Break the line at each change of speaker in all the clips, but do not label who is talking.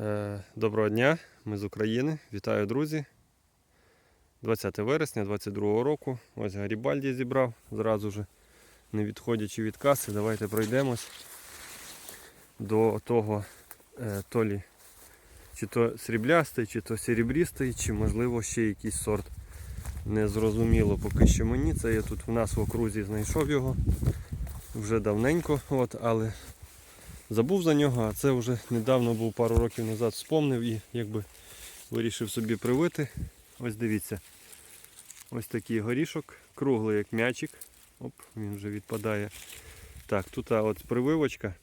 Е, Доброго дня, ми з України. Вітаю, друзі. 20 вересня 22 року. Ось Гарібальді зібрав зразу ж, не відходячи від каси. Давайте пройдемось до того е, то лі, чи то сріблястий, чи то серебрістий, чи можливо ще якийсь сорт. Незрозуміло поки що мені. Це я тут в нас в окрузі знайшов його вже давненько, от, але забув за нього, а це вже недавно був пару років назад вспомнив і якби вирішив собі привити. Ось дивіться. Ось такий горішок, круглий як м'ячик. Оп, він вже відпадає. Так, тут от прививочка.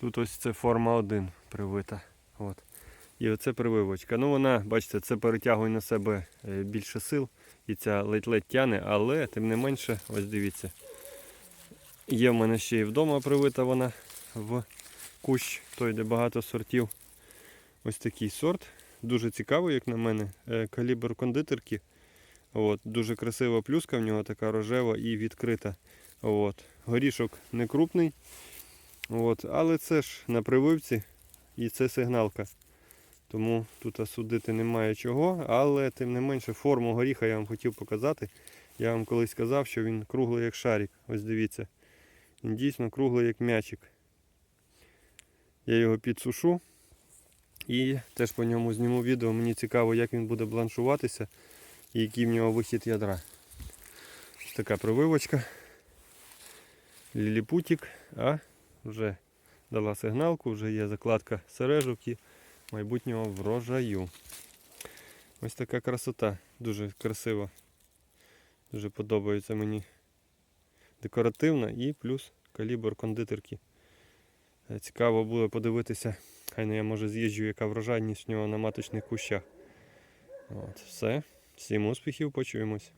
Тут ось це форма 1 привита. От. І оце прививочка. Ну вона, бачите, це перетягує на себе е, більше сил і ця ледь-ледь тяне, але тим не менше, ось дивіться. Є в мене ще і вдома привита вона в кущ, той, де багато сортів. Ось такий сорт. Дуже цікавий, як на мене. Е, Калібр кондитерки. От, дуже красива плюска в нього така рожева і відкрита. От. Горішок не крупний. От, але це ж на прививці і це сигналка. Тому тут судити немає чого, але тим не менше форму горіха я вам хотів показати. Я вам колись казав, що він круглий як шарик. Ось дивіться. Він дійсно круглий як м'ячик. Я його підсушу і теж по ньому зніму відео. Мені цікаво, як він буде бланшуватися і який в нього вихід ядра. Ось така прививочка. Ліліпутік, а вже дала сигналку, вже є закладка сережок і майбутнього врожаю. Ось така красота, дуже красива. Дуже подобається мені. Декоративна і плюс калібр кондитерки. Е, Цікаво буде подивитися, хай не я може з'їжджу, яка врожайність в нього на маточних кущах. От, все. Всім успіхів, почуємось.